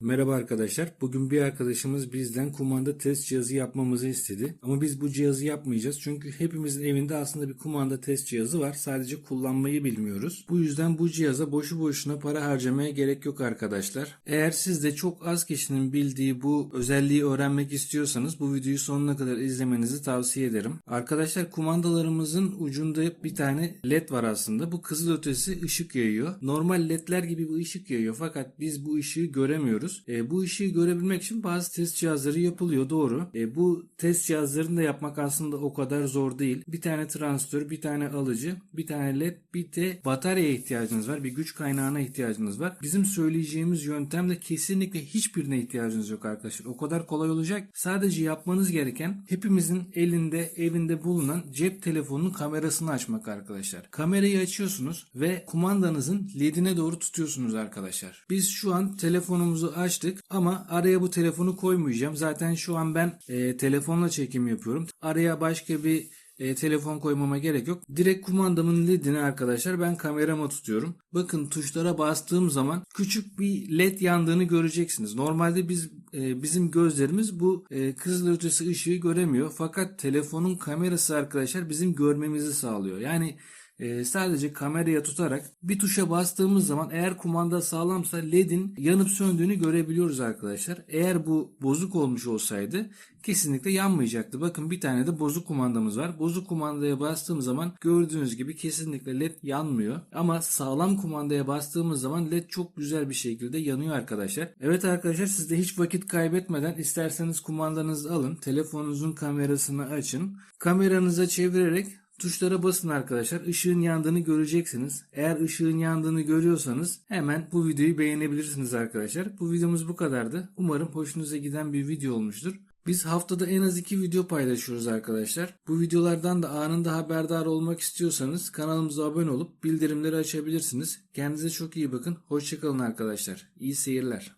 Merhaba arkadaşlar. Bugün bir arkadaşımız bizden kumanda test cihazı yapmamızı istedi. Ama biz bu cihazı yapmayacağız. Çünkü hepimizin evinde aslında bir kumanda test cihazı var. Sadece kullanmayı bilmiyoruz. Bu yüzden bu cihaza boşu boşuna para harcamaya gerek yok arkadaşlar. Eğer siz de çok az kişinin bildiği bu özelliği öğrenmek istiyorsanız bu videoyu sonuna kadar izlemenizi tavsiye ederim. Arkadaşlar kumandalarımızın ucunda bir tane led var aslında. Bu kızılötesi ışık yayıyor. Normal ledler gibi bir ışık yayıyor fakat biz bu ışığı göremiyoruz. E, bu ışığı görebilmek için bazı test cihazları yapılıyor doğru. E, bu test cihazlarını da yapmak aslında o kadar zor değil. Bir tane transistör, bir tane alıcı, bir tane led, bir de bataryaya ihtiyacınız var. Bir güç kaynağına ihtiyacınız var. Bizim söyleyeceğimiz yöntemde kesinlikle hiçbirine ihtiyacınız yok arkadaşlar. O kadar kolay olacak. Sadece yapmanız gereken hepimizin elinde, evinde bulunan cep telefonunun kamerasını açmak arkadaşlar. Kamerayı açıyorsunuz ve kumandanızın ledine doğru tutuyorsunuz arkadaşlar. Biz şu an telefonumuzu açtık ama araya bu telefonu koymayacağım. Zaten şu an ben e, telefonla çekim yapıyorum. Araya başka bir e, telefon koymama gerek yok. Direkt kumandamın ledini arkadaşlar ben kamerama tutuyorum. Bakın tuşlara bastığım zaman küçük bir led yandığını göreceksiniz. Normalde biz e, bizim gözlerimiz bu e, kızılötesi ışığı göremiyor. Fakat telefonun kamerası arkadaşlar bizim görmemizi sağlıyor. Yani e, sadece kameraya tutarak bir tuşa bastığımız zaman eğer kumanda sağlamsa ledin yanıp söndüğünü görebiliyoruz arkadaşlar. Eğer bu bozuk olmuş olsaydı kesinlikle yanmayacaktı. Bakın bir tane de bozuk kumandamız var. Bozuk kumandaya bastığım zaman gördüğünüz gibi kesinlikle led yanmıyor. Ama sağlam kumandaya bastığımız zaman led çok güzel bir şekilde yanıyor arkadaşlar. Evet arkadaşlar siz de hiç vakit kaybetmeden isterseniz kumandanızı alın. Telefonunuzun kamerasını açın. Kameranıza çevirerek Tuşlara basın arkadaşlar. Işığın yandığını göreceksiniz. Eğer ışığın yandığını görüyorsanız hemen bu videoyu beğenebilirsiniz arkadaşlar. Bu videomuz bu kadardı. Umarım hoşunuza giden bir video olmuştur. Biz haftada en az iki video paylaşıyoruz arkadaşlar. Bu videolardan da anında haberdar olmak istiyorsanız kanalımıza abone olup bildirimleri açabilirsiniz. Kendinize çok iyi bakın. Hoşçakalın arkadaşlar. İyi seyirler.